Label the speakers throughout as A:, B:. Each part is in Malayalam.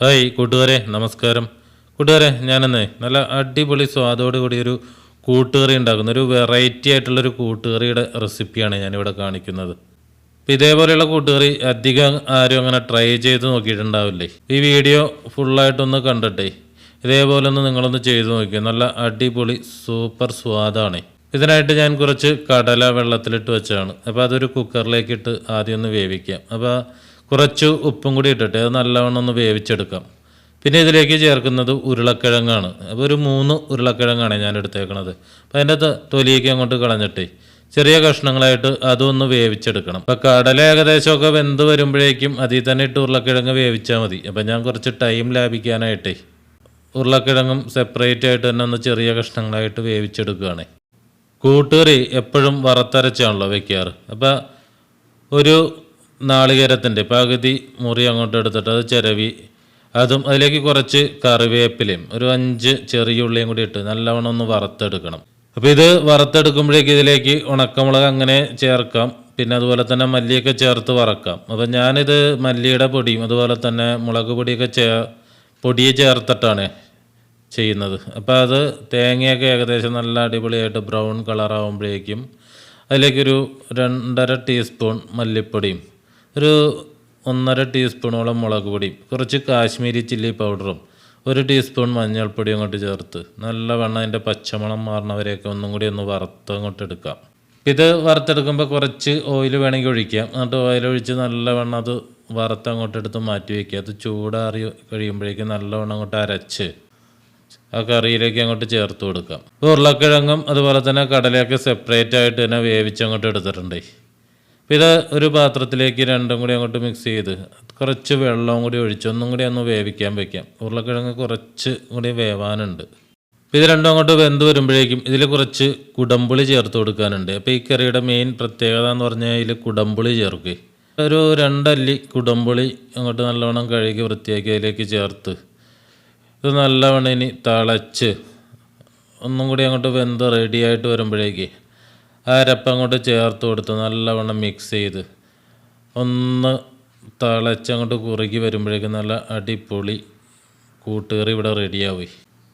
A: ഹായ് കൂട്ടുകാരെ നമസ്കാരം. കൂട്ടുകാരെ ഞാനെന്ന് നല്ല അടിപൊളി സ്വാദോട് കൂടി ഒരു കൂട്ടുകറി ഉണ്ടാക്കുന്ന ഒരു വെറൈറ്റി ആയിട്ടുള്ളൊരു കൂട്ടുകറിയുടെ റെസിപ്പിയാണ് ഞാനിവിടെ കാണിക്കുന്നത്. അപ്പോൾ ഇതേപോലെയുള്ള കൂട്ടുകറി അധികം ആരും അങ്ങനെ ട്രൈ ചെയ്ത് നോക്കിയിട്ടുണ്ടാവില്ലേ? ഈ വീഡിയോ ഫുള്ളായിട്ടൊന്ന് കണ്ടിട്ടേ. ഇതേപോലെ ഒന്ന് നിങ്ങളൊന്ന് ചെയ്ത് നോക്കിയോ നല്ല അടിപൊളി സൂപ്പർ സ്വാദാണ്. ഇതിനായിട്ട് ഞാൻ കുറച്ച് കടല വെള്ളത്തിലിട്ട് വെച്ചാണ്. അപ്പോൾ അതൊരു കുക്കറിലേക്കിട്ട് ആദ്യം ഒന്ന് വേവിക്കാം. അപ്പോൾ കുറച്ച് ഉപ്പും കൂടി ഇട്ടിട്ട് അത് നല്ലവണ്ണം ഒന്ന് വേവിച്ചെടുക്കാം. പിന്നെ ഇതിലേക്ക് ചേർക്കുന്നത് ഉരുളക്കിഴങ്ങാണ്. അപ്പോൾ ഒരു മൂന്ന് ഉരുളക്കിഴങ്ങാണ് ഞാൻ എടുത്തേക്കണത്. അപ്പോൾ അതിന്റെ തൊലിയൊക്കെ അങ്ങോട്ട് കളഞ്ഞിട്ടേ ചെറിയ കഷ്ണങ്ങളായിട്ട് അതൊന്ന് വേവിച്ചെടുക്കണം. അപ്പോൾ കടല ഏകദേശമൊക്കെ വെന്ത് വരുമ്പോഴേക്കും അതിൽ തന്നെ ഇട്ട് ഉരുളക്കിഴങ്ങ് വേവിച്ചാൽ മതി. അപ്പോൾ ഞാൻ കുറച്ച് ടൈം ലാഭിക്കാനായിട്ടേ ഉരുളക്കിഴങ്ങും സെപ്പറേറ്റ് ആയിട്ട് തന്നെ ഒന്ന് ചെറിയ കഷ്ണങ്ങളായിട്ട് വേവിച്ചെടുക്കുകയാണ്. കൂട്ടുകറി എപ്പോഴും വറുത്തരച്ചാണല്ലോ വെക്കാറ് അപ്പോൾ ഒരു നാളികേരത്തിന്റെ പകുതി മുറി അങ്ങോട്ട് എടുത്തിട്ട് അത് ചിരവി. അതും അതിലേക്ക് കുറച്ച് കറിവേപ്പിലയും ഒരു അഞ്ച് ചെറിയ ഉള്ളിയും കൂടി ഇട്ട് നല്ലവണ്ണം ഒന്ന് വറുത്തെടുക്കണം. അപ്പോൾ ഇത് വറുത്തെടുക്കുമ്പോഴേക്ക് ഇതിലേക്ക് ഉണക്കമുളക് അങ്ങനെ ചേർക്കാം. പിന്നെ അതുപോലെ തന്നെ മല്ലിയൊക്കെ ചേർത്ത് വറക്കാം. അപ്പം ഞാനിത് മല്ലിയുടെ പൊടിയും അതുപോലെ തന്നെ മുളക് പൊടിയൊക്കെ ചേ പൊടിയെ ചേർത്തിട്ടാണ് ചെയ്യുന്നത്. അപ്പോൾ അത് തേങ്ങയൊക്കെ ഏകദേശം നല്ല അടിപൊളിയായിട്ട് ബ്രൗൺ കളറാകുമ്പോഴേക്കും അതിലേക്കൊരു രണ്ടര ടീസ്പൂൺ മല്ലിപ്പൊടിയും ഒരു ഒന്നര ടീസ്പൂണോളം മുളക് പൊടിയും കുറച്ച് കാശ്മീരി ചില്ലി പൗഡറും ഒരു ടീസ്പൂൺ മഞ്ഞൾപ്പൊടിയും അങ്ങോട്ട് ചേർത്ത് നല്ല വെണ്ണം അതിന്റെ പച്ചമണം മാറണവരെയൊക്കെ ഒന്നും കൂടി ഒന്ന് വറുത്ത് അങ്ങോട്ട് എടുക്കാം. ഇത് വറുത്തെടുക്കുമ്പോൾ കുറച്ച് ഓയിൽ വേണമെങ്കിൽ ഒഴിക്കാം. എന്നിട്ട് ഓയിൽ ഒഴിച്ച് നല്ലവണ്ണം അത് വറുത്ത് അങ്ങോട്ട് എടുത്ത് മാറ്റി വയ്ക്കുക. അത് ചൂടാറി കഴിയുമ്പോഴേക്കും നല്ലവണ്ണം അങ്ങോട്ട് അരച്ച് ആ കറിയിലേക്ക് അങ്ങോട്ട് ചേർത്ത് കൊടുക്കാം. ഉരുളക്കിഴങ്ങും അതുപോലെ തന്നെ കടലയൊക്കെ സെപ്പറേറ്റ് ആയിട്ട് തന്നെ വേവിച്ച് അങ്ങോട്ട് എടുത്തിട്ടുണ്ട്. ഇത് ഒരു പാത്രത്തിലേക്ക് രണ്ടും കൂടി അങ്ങോട്ട് മിക്സ് ചെയ്ത് കുറച്ച് വെള്ളവും കൂടി ഒഴിച്ച് ഒന്നും കൂടി ഒന്ന് വേവിക്കാൻ വെക്കാം. ഉരുളക്കിഴങ്ങ് കുറച്ച് കൂടി വേവാനുണ്ട്. ഇത് രണ്ടും അങ്ങോട്ട് വെന്ത് വരുമ്പോഴേക്കും ഇതിൽ കുറച്ച് കുടമ്പുളി ചേർത്ത് കൊടുക്കാനുണ്ട്. അപ്പോൾ ഈ കറിയുടെ മെയിൻ പ്രത്യേകത എന്ന് പറഞ്ഞാൽ ഇതിൽ കുടമ്പുളി ചേർക്കുക ഒരു രണ്ടല്ലി കുടമ്പുളി അങ്ങോട്ട് നല്ലവണ്ണം കഴുകി വൃത്തിയാക്കി അതിലേക്ക് ചേർത്ത്. ഇത് നല്ലവണ്ണം ഇനി തിളച്ച് ഒന്നും കൂടി അങ്ങോട്ട് വെന്ത് റെഡിയായിട്ട് വരുമ്പോഴേക്ക് അരപ്പ് അങ്ങോട്ട് ചേർത്ത് കൊടുത്ത് നല്ലവണ്ണം മിക്സ് ചെയ്ത് ഒന്ന് തിളച്ചങ്ങോട്ട് കുറുകി വരുമ്പോഴേക്കും നല്ല അടിപൊളി കൂട്ടുകറി ഇവിടെ റെഡിയാവും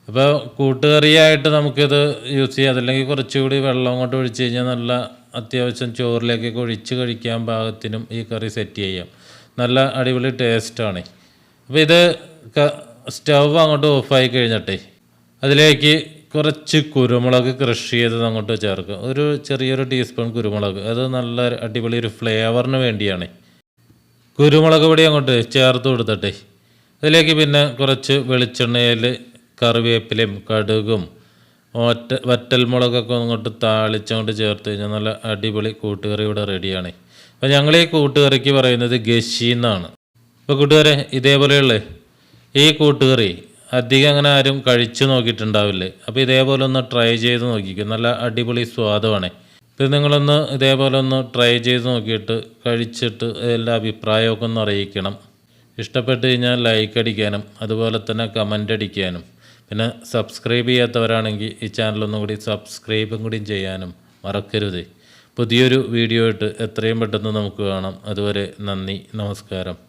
A: അപ്പോൾ കൂട്ടുകറിയായിട്ട് നമുക്കിത് യൂസ് ചെയ്യാം. അതല്ലെങ്കിൽ കുറച്ചുകൂടി വെള്ളം അങ്ങോട്ട് ഒഴിച്ച് കഴിഞ്ഞാൽ നല്ല അത്യാവശ്യം ചോറിലേക്കൊക്കെ ഒഴിച്ച് കഴിക്കാൻ പാകത്തിനും ഈ കറി സെറ്റ് ചെയ്യാം. നല്ല അടിപൊളി ടേസ്റ്റാണ് അപ്പോൾ ഇത് സ്റ്റവ് അങ്ങോട്ട് ഓഫായി കഴിഞ്ഞിട്ടേ അതിലേക്ക് കുറച്ച് കുരുമുളക് ക്രഷ് ചെയ്തത് അങ്ങോട്ട് ചേർക്കുക. ഒരു ചെറിയൊരു ടീസ്പൂൺ കുരുമുളക്. അത് നല്ല അടിപൊളി ഒരു ഫ്ലേവറിന് വേണ്ടിയാണ്. കുരുമുളക് പൊടി അങ്ങോട്ട് ചേർത്ത് കൊടുത്തിട്ടെ അതിലേക്ക് പിന്നെ കുറച്ച് വെളിച്ചെണ്ണയിൽ കറിവേപ്പിലയും കടുകും ഒറ്റ വറ്റൽമുളകൊക്കെ അങ്ങോട്ട് താളിച്ചങ്ങോട്ട് ചേർത്ത് കഴിഞ്ഞാൽ നല്ല അടിപൊളി കൂട്ടുകറി ഇവിടെ റെഡിയാണ്. അപ്പോൾ ഞങ്ങൾ ഈ കൂട്ടുകറിക്ക് പറയുന്നത് ഗശി എന്നാണ്. അപ്പോൾ കൂട്ടുകാരെ ഇതേപോലെയുള്ള ഈ കൂട്ടുകറി അധികം അങ്ങനെ ആരും കഴിച്ചു നോക്കിയിട്ടുണ്ടാവില്ലേ? അപ്പോൾ ഇതേപോലെ ഒന്ന് ട്രൈ ചെയ്ത് നോക്കിക്കും. നല്ല അടിപൊളി സ്വാദമാണ് ഇത് നിങ്ങളൊന്ന് ഇതേപോലെ ഒന്ന് ട്രൈ ചെയ്ത് നോക്കിയിട്ട് കഴിച്ചിട്ട് എല്ലാ അഭിപ്രായമൊക്കെ ഒന്ന് അറിയിക്കണം. ഇഷ്ടപ്പെട്ട് കഴിഞ്ഞാൽ ലൈക്ക് അടിക്കാനും അതുപോലെ തന്നെ കമന്റ് അടിക്കാനും. പിന്നെ സബ്സ്ക്രൈബ് ചെയ്യാത്തവരാണെങ്കിൽ ഈ ചാനലൊന്നും കൂടി സബ്സ്ക്രൈബും കൂടി ചെയ്യാനും മറക്കരുത്. പുതിയൊരു വീഡിയോ ഇട്ട് എത്രയും പെട്ടെന്ന് നമുക്ക് കാണാം. അതുവരെ നന്ദി നമസ്കാരം.